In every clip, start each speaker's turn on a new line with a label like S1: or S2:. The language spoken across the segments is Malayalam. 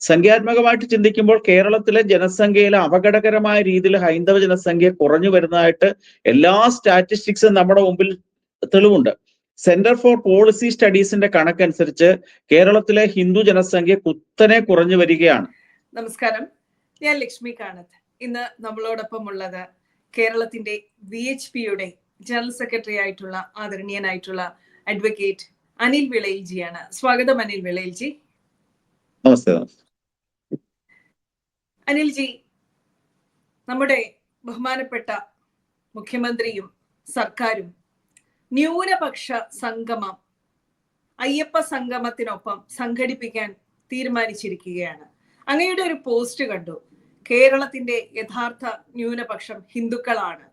S1: സംഖ്യാത്മകമായിട്ട് ചിന്തിക്കുമ്പോൾ കേരളത്തിലെ ജനസംഖ്യയിൽ അപകടകരമായ രീതിയിൽ ഹൈന്ദവ ജനസംഖ്യ കുറഞ്ഞു വരുന്നതായിട്ട് എല്ലാ സ്റ്റാറ്റിസ്റ്റിക്സും നമ്മുടെ മുമ്പിൽ തെളിവുണ്ട്. സെന്റർ ഫോർ പോളിസി സ്റ്റഡീസിന്റെ കണക്കനുസരിച്ച് കേരളത്തിലെ ഹിന്ദു ജനസംഖ്യ കുത്തനെ കുറഞ്ഞു വരികയാണ്.
S2: നമസ്കാരം. ഞാൻ ലക്ഷ്മി കാണത്ത്. ഇന്ന് നമ്മളോടൊപ്പം ഉള്ളത് കേരളത്തിന്റെ വി എച്ച് പിയുടെ ജനറൽ സെക്രട്ടറി ആയിട്ടുള്ള ആദരണീയനായിട്ടുള്ള അഡ്വക്കേറ്റ് അനിൽ വിളയിൽജിയാണ്. സ്വാഗതം അനിൽ വിളയിൽജി.
S1: നമസ്തേ നമസ്തേ.
S2: അനിൽജി നമ്മുടെ ബഹുമാനപ്പെട്ട മുഖ്യമന്ത്രിയും സർക്കാരും ന്യൂനപക്ഷ സംഗമം അയ്യപ്പ സംഗമത്തിനൊപ്പം സംഘടിപ്പിക്കാൻ തീരുമാനിച്ചിരിക്കുകയാണ്. അങ്ങയുടെ ഒരു പോസ്റ്റ് കണ്ടു. കേരളത്തിന്റെ യഥാർത്ഥ ന്യൂനപക്ഷം ഹിന്ദുക്കളാണ്.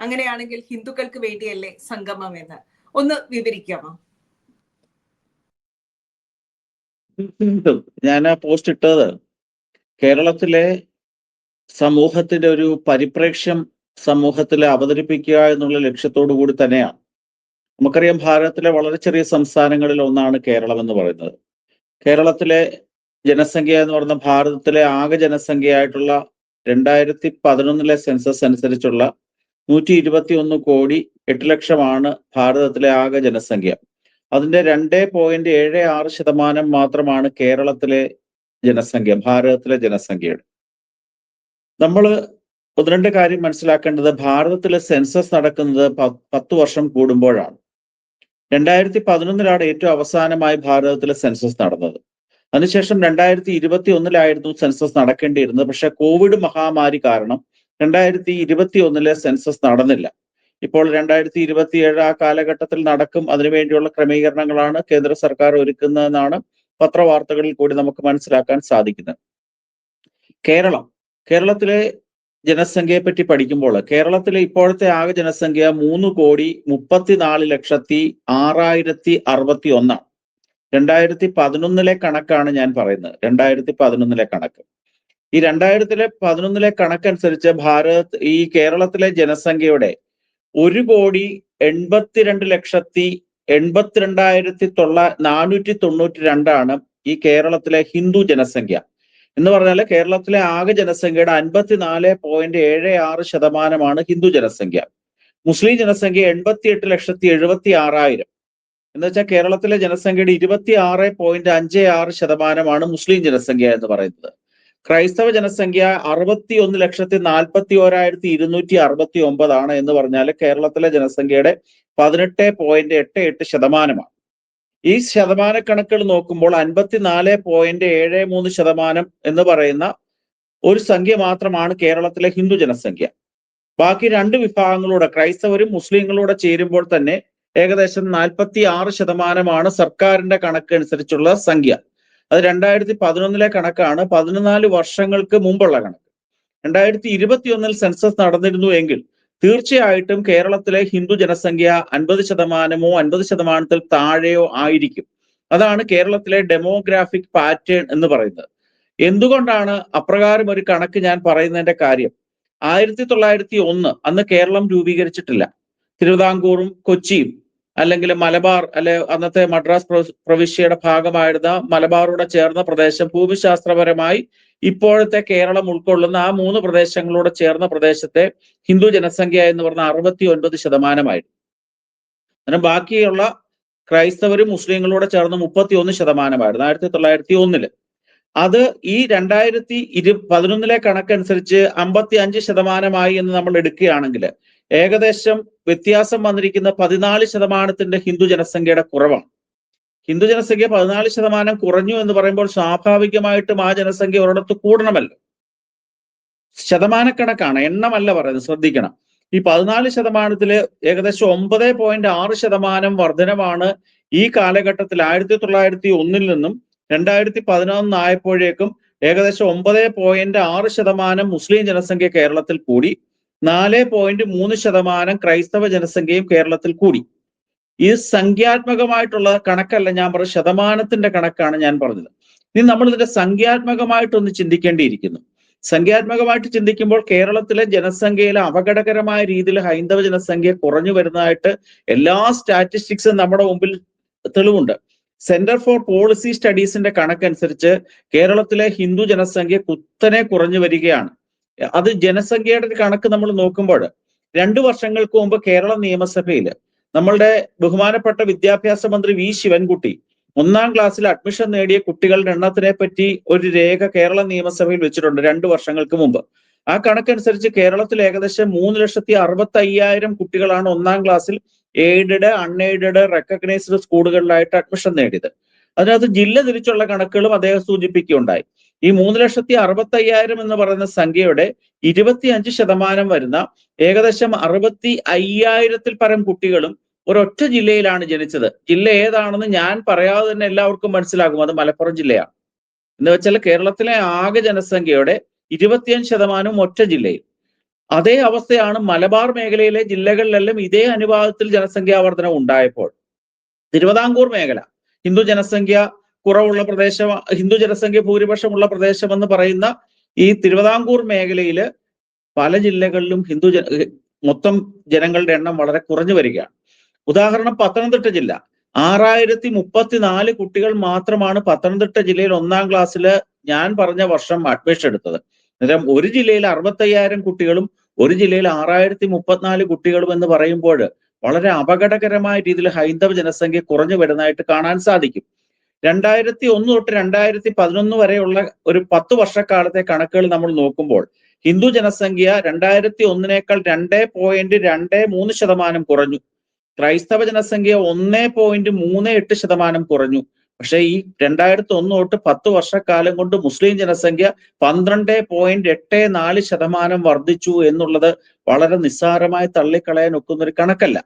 S2: അങ്ങനെയാണെങ്കിൽ ഹിന്ദുക്കൾക്ക് വേണ്ടിയല്ലേ സംഗമം എന്ന്. ഒന്ന് വിവരിക്കാമോ?
S1: ഞാൻ ആ പോസ്റ്റ് ഇട്ടത്. കേരളത്തിലെ സമൂഹത്തിന്റെ ഒരു പരിപ്രേക്ഷ്യം സമൂഹത്തിൽ അവതരിപ്പിക്കുക എന്നുള്ള ലക്ഷ്യത്തോടു കൂടി തന്നെയാണ്. നമുക്കറിയാം ഭാരതത്തിലെ വളരെ ചെറിയ സംസ്ഥാനങ്ങളിൽ ഒന്നാണ് കേരളം എന്ന് പറയുന്നത്. കേരളത്തിലെ ജനസംഖ്യ എന്ന് പറയുന്ന ഭാരതത്തിലെ ആകെ ജനസംഖ്യയായിട്ടുള്ള രണ്ടായിരത്തി പതിനൊന്നിലെ സെൻസസ് അനുസരിച്ചുള്ള നൂറ്റി ഇരുപത്തി ഒന്ന് കോടി എട്ട് ലക്ഷമാണ് ഭാരതത്തിലെ ആകെ ജനസംഖ്യ. അതിന്റെ രണ്ട് പോയിന്റ് ഏഴ് ആറ് ശതമാനം മാത്രമാണ് കേരളത്തിലെ ജനസംഖ്യ ഭാരതത്തിലെ ജനസംഖ്യയുടെ. നമ്മൾ ഒന്ന് രണ്ട് കാര്യം മനസ്സിലാക്കേണ്ടത് ഭാരതത്തിലെ സെൻസസ് നടക്കുന്നത് പത്ത് വർഷം കൂടുമ്പോഴാണ്. രണ്ടായിരത്തി പതിനൊന്നിലാണ് ഏറ്റവും അവസാനമായി ഭാരതത്തിലെ സെൻസസ് നടന്നത്. അതിനുശേഷം രണ്ടായിരത്തി ഇരുപത്തി ഒന്നിലായിരുന്നു സെൻസസ് നടക്കേണ്ടിയിരുന്നത്. പക്ഷെ കോവിഡ് മഹാമാരി കാരണം രണ്ടായിരത്തി ഇരുപത്തി ഒന്നിലെ സെൻസസ് നടന്നില്ല. ഇപ്പോൾ രണ്ടായിരത്തി ഇരുപത്തി ഏഴ് ആ കാലഘട്ടത്തിൽ നടക്കും. അതിനുവേണ്ടിയുള്ള ക്രമീകരണങ്ങളാണ് കേന്ദ്ര സർക്കാർ ഒരുക്കുന്നതെന്നാണ് പത്രവാർത്തകളിൽ കൂടി നമുക്ക് മനസ്സിലാക്കാൻ സാധിക്കുന്നത്. കേരളം. കേരളത്തിലെ ജനസംഖ്യയെ പറ്റി പഠിക്കുമ്പോൾ കേരളത്തിലെ ഇപ്പോഴത്തെ ആകെ ജനസംഖ്യ മൂന്ന് കോടി മുപ്പത്തിനാല് ലക്ഷത്തി ആറായിരത്തി അറുപത്തി ഒന്നാണ്. രണ്ടായിരത്തി പതിനൊന്നിലെ കണക്കാണ് ഞാൻ പറയുന്നത്. രണ്ടായിരത്തി പതിനൊന്നിലെ കണക്ക്. ഈ രണ്ടായിരത്തിലെ പതിനൊന്നിലെ കണക്കനുസരിച്ച് ഭാരത് ഈ കേരളത്തിലെ ജനസംഖ്യയുടെ ഒരു കോടി എൺപത്തിരണ്ട് ലക്ഷത്തി എൺപത്തിരണ്ടായിരത്തി തൊള്ള നാനൂറ്റി തൊണ്ണൂറ്റി രണ്ടാണ് ഈ കേരളത്തിലെ ഹിന്ദു ജനസംഖ്യ. എന്ന് പറഞ്ഞാൽ കേരളത്തിലെ ആകെ ജനസംഖ്യയുടെ അൻപത്തിനാല് പോയിന്റ് ഏഴ് ആറ് ശതമാനമാണ് ഹിന്ദു ജനസംഖ്യ. മുസ്ലിം ജനസംഖ്യ എൺപത്തി എട്ട് ലക്ഷത്തി എഴുപത്തി ആറായിരം എന്ന് വെച്ചാൽ കേരളത്തിലെ ജനസംഖ്യയുടെ ഇരുപത്തി ആറ് പോയിന്റ് അഞ്ച് ആറ് ശതമാനമാണ് മുസ്ലിം ജനസംഖ്യ എന്ന് പറയുന്നത്. ക്രൈസ്തവ ജനസംഖ്യ അറുപത്തി ഒന്ന് ലക്ഷത്തി നാൽപ്പത്തി ഓരായിരത്തി ഇരുന്നൂറ്റി അറുപത്തി ഒമ്പതാണ് എന്ന് പറഞ്ഞാൽ കേരളത്തിലെ ജനസംഖ്യയുടെ പതിനെട്ട് പോയിന്റ് എട്ട് എട്ട് ശതമാനമാണ്. ഈ ശതമാന കണക്കുകൾ നോക്കുമ്പോൾ അൻപത്തിനാല് പോയിന്റ് ഏഴ് മൂന്ന് ശതമാനം എന്ന് പറയുന്ന ഒരു സംഖ്യ മാത്രമാണ് കേരളത്തിലെ ഹിന്ദു ജനസംഖ്യ. ബാക്കി രണ്ട് വിഭാഗങ്ങളൂടെ ക്രൈസ്തവരും മുസ്ലിങ്ങളൂടെ ചേരുമ്പോൾ തന്നെ ഏകദേശം നാൽപ്പത്തി ആറ് ശതമാനമാണ് സർക്കാരിന്റെ കണക്ക് അനുസരിച്ചുള്ള സംഖ്യ. അത് രണ്ടായിരത്തി പതിനൊന്നിലെ കണക്കാണ്. പതിനാല് വർഷങ്ങൾക്ക് മുമ്പുള്ള കണക്ക്. രണ്ടായിരത്തി ഇരുപത്തി ഒന്നിൽ സെൻസസ് നടന്നിരുന്നു എങ്കിൽ തീർച്ചയായിട്ടും കേരളത്തിലെ ഹിന്ദു ജനസംഖ്യ അൻപത് ശതമാനമോ അൻപത് ശതമാനത്തിൽ താഴെയോ ആയിരിക്കും. അതാണ് കേരളത്തിലെ ഡെമോഗ്രാഫിക് പാറ്റേൺ എന്ന് പറയുന്നത്. എന്തുകൊണ്ടാണ് അപ്രകാരം ഒരു കണക്ക് ഞാൻ പറയുന്നതിന്റെ കാര്യം? ആയിരത്തി തൊള്ളായിരത്തി ഒന്ന് അന്ന് കേരളം രൂപീകരിച്ചിട്ടില്ല. തിരുവിതാംകൂറും കൊച്ചിയും അല്ലെങ്കിൽ മലബാർ അല്ലെ അന്നത്തെ മദ്രാസ് പ്രവിശ്യയുടെ ഭാഗമായിരുന്ന മലബാറോട് ചേർന്ന പ്രദേശം ഭൂമിശാസ്ത്രപരമായി ഇപ്പോഴത്തെ കേരളം ഉൾക്കൊള്ളുന്ന ആ മൂന്ന് പ്രദേശങ്ങളോട് ചേർന്ന പ്രദേശത്തെ ഹിന്ദു ജനസംഖ്യ എന്ന് പറഞ്ഞ അറുപത്തി ഒൻപത് ശതമാനമായിരുന്നു. അങ്ങനെ ബാക്കിയുള്ള ക്രൈസ്തവരും മുസ്ലിങ്ങളോട് ചേർന്ന് മുപ്പത്തി ഒന്ന് ശതമാനമായിരുന്നു ആയിരത്തി തൊള്ളായിരത്തി ഒന്നിൽ അത് ഈ രണ്ടായിരത്തി ഇരു പതിനൊന്നിലെ കണക്കനുസരിച്ച് അമ്പത്തി അഞ്ച് ശതമാനമായി എന്ന് നമ്മൾ എടുക്കുകയാണെങ്കിൽ ഏകദേശം വ്യത്യാസം വന്നിരിക്കുന്ന പതിനാല് ശതമാനത്തിന്റെ ഹിന്ദു ജനസംഖ്യയുടെ കുറവാണ്. ഹിന്ദു ജനസംഖ്യ പതിനാല് ശതമാനം കുറഞ്ഞു എന്ന് പറയുമ്പോൾ സ്വാഭാവികമായിട്ടും ആ ജനസംഖ്യ ഒരിടത്ത് കൂടണമല്ലോ. ശതമാനക്കണക്കാണ് എണ്ണമല്ല പറയുന്നത് ശ്രദ്ധിക്കണം. ഈ പതിനാല് ശതമാനത്തിൽ ഏകദേശം ഒമ്പത് പോയിന്റ് ആറ് ശതമാനം വർധനമാണ് ഈ കാലഘട്ടത്തിൽ ആയിരത്തി തൊള്ളായിരത്തി ഒന്നിൽ നിന്നും രണ്ടായിരത്തി പതിനൊന്ന് ആയപ്പോഴേക്കും ഏകദേശം ഒമ്പത് പോയിന്റ് ആറ് ശതമാനം മുസ്ലിം ജനസംഖ്യ കേരളത്തിൽ കൂടി. നാല് പോയിന്റ് മൂന്ന് ശതമാനം ക്രൈസ്തവ ജനസംഖ്യയും കേരളത്തിൽ കൂടി. ഈ സംഖ്യാത്മകമായിട്ടുള്ള കണക്കല്ല ഞാൻ പറഞ്ഞ ശതമാനത്തിന്റെ കണക്കാണ് ഞാൻ പറഞ്ഞത്. ഇനി നമ്മൾ ഇതിന്റെ സംഖ്യാത്മകമായിട്ടൊന്ന് ചിന്തിക്കേണ്ടിയിരിക്കുന്നു. സംഖ്യാത്മകമായിട്ട് ചിന്തിക്കുമ്പോൾ കേരളത്തിലെ ജനസംഖ്യയിലെ അപകടകരമായ രീതിയിൽ ഹൈന്ദവ ജനസംഖ്യ കുറഞ്ഞു വരുന്നതായിട്ട് എല്ലാ സ്റ്റാറ്റിസ്റ്റിക്സും നമ്മുടെ മുമ്പിൽ തെളിവുണ്ട്. സെന്റർ ഫോർ പോളിസി സ്റ്റഡീസിന്റെ കണക്കനുസരിച്ച് കേരളത്തിലെ ഹിന്ദു ജനസംഖ്യ കുത്തനെ കുറഞ്ഞു വരികയാണ്. അത് ജനസംഖ്യയുടെ ഒരു കണക്ക് നമ്മൾ നോക്കുമ്പോൾ രണ്ടു വർഷങ്ങൾക്ക് മുമ്പ് കേരള നിയമസഭയിൽ നമ്മളുടെ ബഹുമാനപ്പെട്ട വിദ്യാഭ്യാസ മന്ത്രി വി ശിവൻകുട്ടി ഒന്നാം ക്ലാസ്സിൽ അഡ്മിഷൻ നേടിയ കുട്ടികളുടെ എണ്ണത്തിനെ പറ്റി ഒരു രേഖ കേരള നിയമസഭയിൽ വെച്ചിട്ടുണ്ട് രണ്ടു വർഷങ്ങൾക്ക് മുമ്പ്. ആ കണക്കനുസരിച്ച് കേരളത്തിൽ ഏകദേശം മൂന്ന് ലക്ഷത്തി അറുപത്തി അയ്യായിരം കുട്ടികളാണ് ഒന്നാം ക്ലാസ്സിൽ എയ്ഡഡ് അൺഎയ്ഡഡ് റെക്കഗ്നൈസ്ഡ് സ്കൂളുകളിലായിട്ട് അഡ്മിഷൻ നേടിയത്. അതിനകത്ത് ജില്ല തിരിച്ചുള്ള കണക്കുകളും അദ്ദേഹം സൂചിപ്പിക്കുകയുണ്ടായി. ഈ മൂന്ന് ലക്ഷത്തി അറുപത്തി അയ്യായിരം എന്ന് പറയുന്ന സംഖ്യയുടെ ഇരുപത്തി അഞ്ച് ശതമാനം വരുന്ന ഏകദേശം അറുപത്തി അയ്യായിരത്തിൽ പരം കുട്ടികളും ഒരൊറ്റ ജില്ലയിലാണ് ജനിച്ചത്. ജില്ല ഏതാണെന്ന് ഞാൻ പറയാതെ തന്നെ എല്ലാവർക്കും മനസ്സിലാകും. അത് മലപ്പുറം ജില്ലയാണ്. എന്ന് വെച്ചാൽ കേരളത്തിലെ ആകെ ജനസംഖ്യയുടെ ഇരുപത്തിയഞ്ച് ശതമാനവും ഒറ്റ ജില്ലയിൽ. അതേ അവസ്ഥയാണ് മലബാർ മേഖലയിലെ ജില്ലകളിലെല്ലാം ഇതേ അനുപാതത്തിൽ ജനസംഖ്യാവർധനം ഉണ്ടായപ്പോൾ തിരുവിതാംകൂർ മേഖല. ഹിന്ദു ജനസംഖ്യ കുറവുള്ള പ്രദേശം ഹിന്ദു ജനസംഖ്യ ഭൂരിപക്ഷമുള്ള പ്രദേശമെന്ന് പറയുന്ന ഈ തിരുവിതാംകൂർ മേഖലയിൽ പല ജില്ലകളിലും ഹിന്ദു ജന മൊത്തം ജനങ്ങളുടെ എണ്ണം വളരെ കുറഞ്ഞു വരികയാണ്. ഉദാഹരണം പത്തനംതിട്ട ജില്ല. ആറായിരത്തി മുപ്പത്തിനാല് കുട്ടികൾ മാത്രമാണ് പത്തനംതിട്ട ജില്ലയിൽ ഒന്നാം ക്ലാസ്സിൽ ഞാൻ പറഞ്ഞ വർഷം അഡ്മിഷൻ എടുത്തത്. അന്നേരം ഒരു ജില്ലയിൽ അറുപത്തയ്യായിരം കുട്ടികളും ഒരു ജില്ലയിൽ ആറായിരത്തി മുപ്പത്തിനാല് കുട്ടികളും എന്ന് പറയുമ്പോൾ വളരെ അപകടകരമായ രീതിയിൽ ഹൈന്ദവ ജനസംഖ്യ കുറഞ്ഞു വരുന്നതായിട്ട് കാണാൻ സാധിക്കും. രണ്ടായിരത്തി ഒന്ന് തൊട്ട് രണ്ടായിരത്തി പതിനൊന്ന് വരെയുള്ള ഒരു പത്ത് വർഷക്കാലത്തെ കണക്കുകൾ നമ്മൾ നോക്കുമ്പോൾ ഹിന്ദു ജനസംഖ്യ രണ്ടായിരത്തി ഒന്നിനേക്കാൾ രണ്ട് പോയിന്റ് രണ്ട് മൂന്ന് ശതമാനം കുറഞ്ഞു. ക്രൈസ്തവ ജനസംഖ്യ ഒന്ന് പോയിന്റ് മൂന്ന് എട്ട് ശതമാനം കുറഞ്ഞു. പക്ഷെ ഈ രണ്ടായിരത്തി ഒന്ന് തൊട്ട് പത്ത് വർഷക്കാലം കൊണ്ട് മുസ്ലിം ജനസംഖ്യ പന്ത്രണ്ട് പോയിന്റ് എട്ട് നാല് ശതമാനം വർദ്ധിച്ചു എന്നുള്ളത് വളരെ നിസ്സാരമായി തള്ളിക്കളയാൻ ഒക്കുന്ന ഒരു കണക്കല്ല.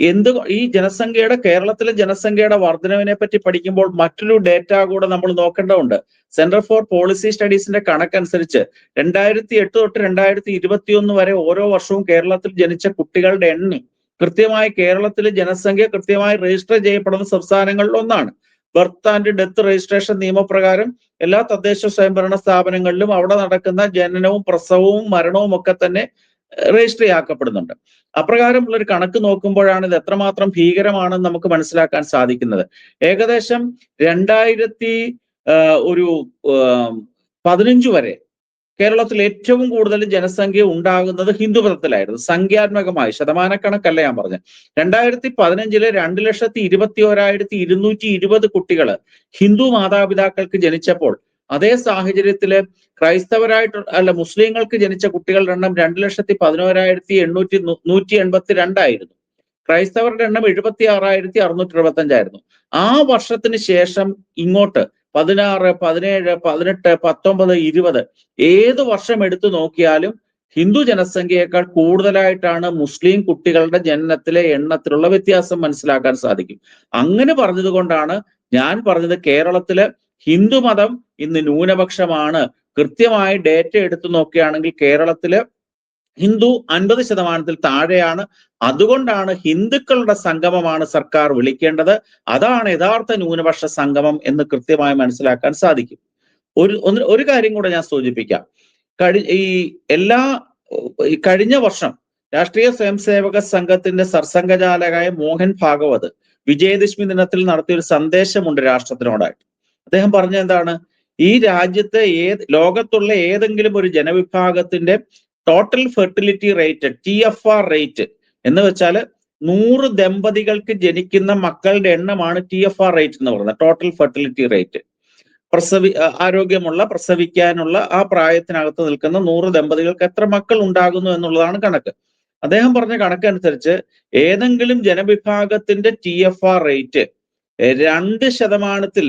S1: എന്ത് ഈ ജനസംഖ്യയുടെ കേരളത്തിലെ ജനസംഖ്യയുടെ വർധനവിനെ പറ്റി പഠിക്കുമ്പോൾ മറ്റൊരു ഡേറ്റ കൂടെ നമ്മൾ നോക്കേണ്ടതുണ്ട്. സെന്റർ ഫോർ പോളിസി സ്റ്റഡീസിന്റെ കണക്കനുസരിച്ച് രണ്ടായിരത്തി എട്ട് തൊട്ട് രണ്ടായിരത്തി ഇരുപത്തിയൊന്ന് വരെ ഓരോ വർഷവും കേരളത്തിൽ ജനിച്ച കുട്ടികളുടെ എണ്ണം കൃത്യമായി കേരളത്തിലെ ജനസംഖ്യ കൃത്യമായി രജിസ്റ്റർ ചെയ്യപ്പെടുന്ന സംസ്ഥാനങ്ങളിൽ ഒന്നാണ്. ബർത്ത് ആൻഡ് ഡെത്ത് രജിസ്ട്രേഷൻ നിയമപ്രകാരം എല്ലാ തദ്ദേശ സ്വയംഭരണ സ്ഥാപനങ്ങളിലും അവിടെ നടക്കുന്ന ജനനവും പ്രസവവും മരണവും ഒക്കെ തന്നെ രജിസ്റ്റർ ആക്കപ്പെടുന്നുണ്ട് അപ്രകാരമുള്ള ഒരു കണക്ക് നോക്കുമ്പോഴാണ് ഇത് എത്രമാത്രം ഭീകരമാണെന്ന് നമുക്ക് മനസ്സിലാക്കാൻ സാധിക്കുന്നത്. ഏകദേശം രണ്ടായിരത്തി ഒരു പതിനഞ്ച് വരെ കേരളത്തിൽ ഏറ്റവും കൂടുതൽ ജനസംഖ്യ ഉണ്ടാകുന്നത് ഹിന്ദുമതത്തിലായിരുന്നു. സംഖ്യാത്മകമായി ശതമാനക്കണക്കല്ല ഞാൻ പറഞ്ഞത്. രണ്ടായിരത്തി പതിനഞ്ചിൽ രണ്ട് ലക്ഷത്തി ഇരുപത്തി ഓരായിരത്തി ഇരുന്നൂറ്റി ഇരുപത് കുട്ടികൾ ഹിന്ദു മാതാപിതാക്കൾക്ക് ജനിച്ചപ്പോൾ അതേ സാഹചര്യത്തിൽ ക്രൈസ്തവരായിട്ട് അല്ല മുസ്ലിങ്ങൾക്ക് ജനിച്ച കുട്ടികളുടെ എണ്ണം രണ്ട് ലക്ഷത്തി പതിനോരായിരത്തി എണ്ണൂറ്റി നൂറ്റി എൺപത്തി രണ്ടായിരുന്നു ക്രൈസ്തവരുടെ എണ്ണം എഴുപത്തി ആറായിരത്തി അറുന്നൂറ്റി എഴുപത്തി അഞ്ചായിരുന്നു ആ വർഷത്തിന് ശേഷം ഇങ്ങോട്ട് പതിനാറ് പതിനേഴ് പതിനെട്ട് പത്തൊമ്പത് ഇരുപത് ഏത് വർഷം എടുത്തു നോക്കിയാലും ഹിന്ദു ജനസംഖ്യയേക്കാൾ കൂടുതലായിട്ടാണ് മുസ്ലിം കുട്ടികളുടെ ജനനത്തിലെ എണ്ണത്തിലുള്ള വ്യത്യാസം മനസ്സിലാക്കാൻ സാധിക്കും. അങ്ങനെ പറഞ്ഞത് കൊണ്ടാണ് ഞാൻ പറഞ്ഞത് കേരളത്തിൽ ഹിന്ദുമതം ഇന്ന് ന്യൂനപക്ഷമാണ്. കൃത്യമായി ഡേറ്റ എടുത്തു നോക്കുകയാണെങ്കിൽ കേരളത്തിൽ ഹിന്ദു അൻപത് ശതമാനത്തിൽ താഴെയാണ്. അതുകൊണ്ടാണ് ഹിന്ദുക്കളുടെ സംഗമമാണ് സർക്കാർ വിളിക്കേണ്ടത്. അതാണ് യഥാർത്ഥ ന്യൂനപക്ഷ സംഗമം എന്ന് കൃത്യമായി മനസ്സിലാക്കാൻ സാധിക്കും. ഒരു ഒരു കാര്യം കൂടെ ഞാൻ സൂചിപ്പിക്കാം. കഴി ഈ എല്ലാ കഴിഞ്ഞ വർഷം രാഷ്ട്രീയ സ്വയംസേവക സംഘത്തിന്റെ സർസംഘചാലകായ മോഹൻ ഭാഗവത് വിജയദശമി ദിനത്തിൽ നടത്തിയ ഒരു സന്ദേശമുണ്ട് രാഷ്ട്രത്തിനോടായിട്ട്. അദ്ദേഹം പറഞ്ഞ എന്താണ്? ഈ രാജ്യത്തെ ഏത് ലോകത്തുള്ള ഏതെങ്കിലും ഒരു ജനവിഭാഗത്തിന്റെ total fertility rate T F R rate എന്ന് വെച്ചാൽ നൂറ് ദമ്പതികൾക്ക് ജനിക്കുന്ന മക്കളുടെ എണ്ണമാണ് ടി എഫ് ആർ റേറ്റ് എന്ന് പറയുന്നത് ടോട്ടൽ ഫെർട്ടിലിറ്റി റേറ്റ് പ്രസവി ആരോഗ്യമുള്ള പ്രസവിക്കാനുള്ള ആ പ്രായത്തിനകത്ത് നിൽക്കുന്ന നൂറ് ദമ്പതികൾക്ക് എത്ര മക്കൾ ഉണ്ടാകുന്നു എന്നുള്ളതാണ് കണക്ക്. അദ്ദേഹം പറഞ്ഞ കണക്കനുസരിച്ച് ഏതെങ്കിലും ജനവിഭാഗത്തിന്റെ ടി എഫ് ആർ റേറ്റ് രണ്ട് ശതമാനത്തിൽ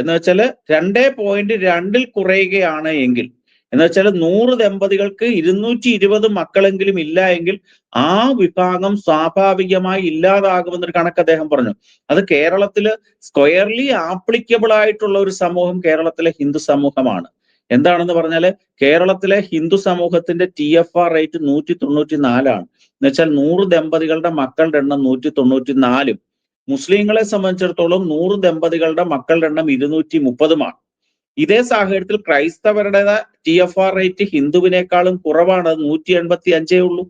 S1: എന്ന് വെച്ചാൽ രണ്ടേ പോയിന്റ് രണ്ടിൽ കുറയുകയാണ് എങ്കിൽ. എന്ന് വെച്ചാൽ നൂറ് ദമ്പതികൾക്ക് ഇരുന്നൂറ്റി ഇരുപത് മക്കളെങ്കിലും ഇല്ല എങ്കിൽ ആ വിഭാഗം സ്വാഭാവികമായി ഇല്ലാതാകുമെന്നൊരു കണക്ക് അദ്ദേഹം പറഞ്ഞു. അത് കേരളത്തിൽ സ്ക്വയർലി ആപ്ലിക്കബിൾ ആയിട്ടുള്ള ഒരു സമൂഹം കേരളത്തിലെ ഹിന്ദു സമൂഹമാണ്. എന്താണെന്ന് പറഞ്ഞാൽ കേരളത്തിലെ ഹിന്ദു സമൂഹത്തിന്റെ ടി എഫ് ആർ റേറ്റ് നൂറ്റി തൊണ്ണൂറ്റി നാലാണ് എന്ന് വെച്ചാൽ നൂറ് ദമ്പതികളുടെ മക്കളുടെ എണ്ണം നൂറ്റി തൊണ്ണൂറ്റി നാലും മുസ്ലിങ്ങളെ സംബന്ധിച്ചിടത്തോളം നൂറ് ദമ്പതികളുടെ മക്കളുടെ എണ്ണം ഇരുന്നൂറ്റി മുപ്പതുമാണ്. ഇതേ സാഹചര്യത്തിൽ ക്രൈസ്തവരുടെ ടി എഫ് ആർ റേറ്റ് ഹിന്ദുവിനേക്കാളും കുറവാണ് നൂറ്റി എൺപത്തി അഞ്ചേ ഉള്ളൂ.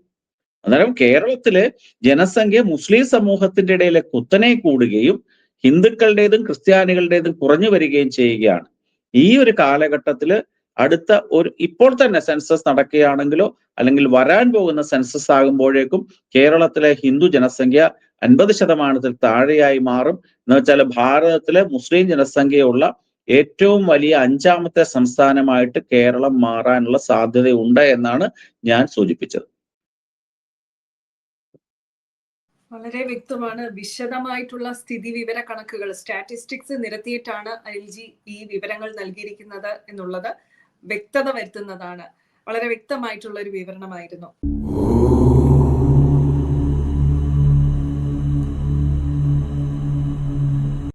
S1: അന്നേരം കേരളത്തിലെ ജനസംഖ്യ മുസ്ലിം സമൂഹത്തിന്റെ ഇടയിലെ കുത്തനെ കൂടുകയും ഹിന്ദുക്കളുടേതും ക്രിസ്ത്യാനികളുടേതും കുറഞ്ഞു വരികയും ചെയ്യുകയാണ്. ഈ ഒരു കാലഘട്ടത്തിൽ അടുത്ത ഒരു ഇപ്പോൾ തന്നെ സെൻസസ് നടക്കുകയാണെങ്കിലോ അല്ലെങ്കിൽ വരാൻ പോകുന്ന സെൻസസ് ആകുമ്പോഴേക്കും കേരളത്തിലെ ഹിന്ദു ജനസംഖ്യ അൻപത് ശതമാനത്തിൽ താഴെയായി മാറും. എന്ന് വെച്ചാൽ ഭാരതത്തിലെ മുസ്ലിം ജനസംഖ്യയുള്ള ഏറ്റവും വലിയ അഞ്ചാമത്തെ സംസ്ഥാനമായിട്ട് കേരളം മാറാനുള്ള സാധ്യതയുണ്ട് എന്നാണ് ഞാൻ സൂചിപ്പിച്ചത്.
S2: വളരെ വ്യക്തമാണ്. വിശദമായിട്ടുള്ള സ്ഥിതി വിവര കണക്കുകൾ സ്റ്റാറ്റിസ്റ്റിക്സ് നിരത്തിയിട്ടാണ് എൽ ജി ഈ വിവരങ്ങൾ നൽകിയിരിക്കുന്നത് എന്നുള്ളത് വ്യക്തത വരുത്തുന്നതാണ്. വളരെ വ്യക്തമായിട്ടുള്ള ഒരു വിവരണമായിരുന്നു.